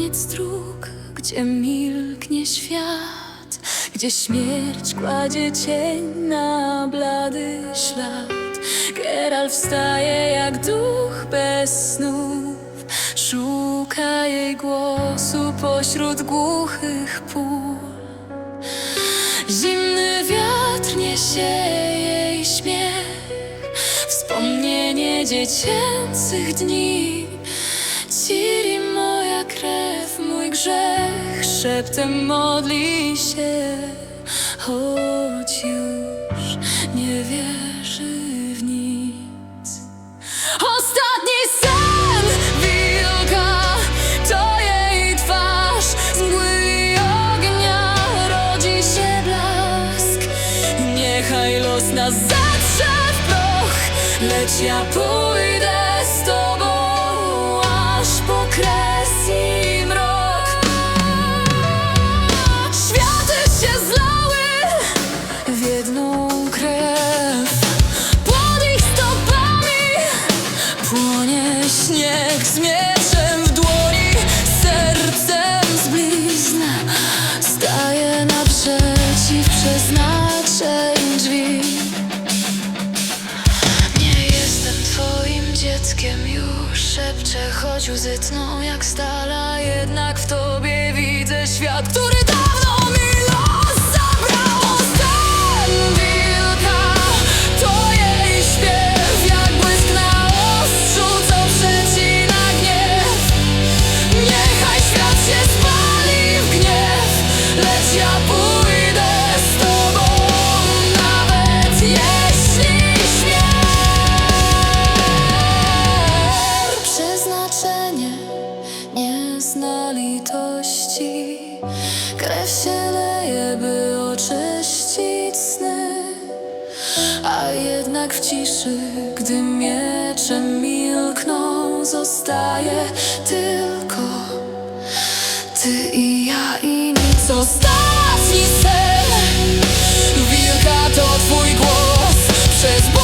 koniec dróg, gdzie milknie świat, gdzie śmierć kładzie cień na blady ślad. Geralt wstaje jak duch bez snów, szuka jej głosu pośród głuchych pól. Zimny wiatr niesie jej śmiech, wspomnienie dziecięcych dni. Szeptem modli się, choć już nie wierzy w nic. Ostatni sen wilka to jej twarz z mgły ognia rodzi się blask. Niechaj los nas zatrze w proch, lecz ja pójdę z tobą śnieg z mieczem w dłoni, sercem z blizn. Staje naprzeciw przeznaczeń drzwi. Nie jestem twoim dzieckiem już Szepczę, choć łzy tną jak stala Jednak w tobie widzę świat, który zna litości Krew się leje, by oczyścić sny. A jednak w ciszy, gdy miecze milkną, zostaje tylko ty i ja i jest ostatni sen Wilka to twój głos. Przez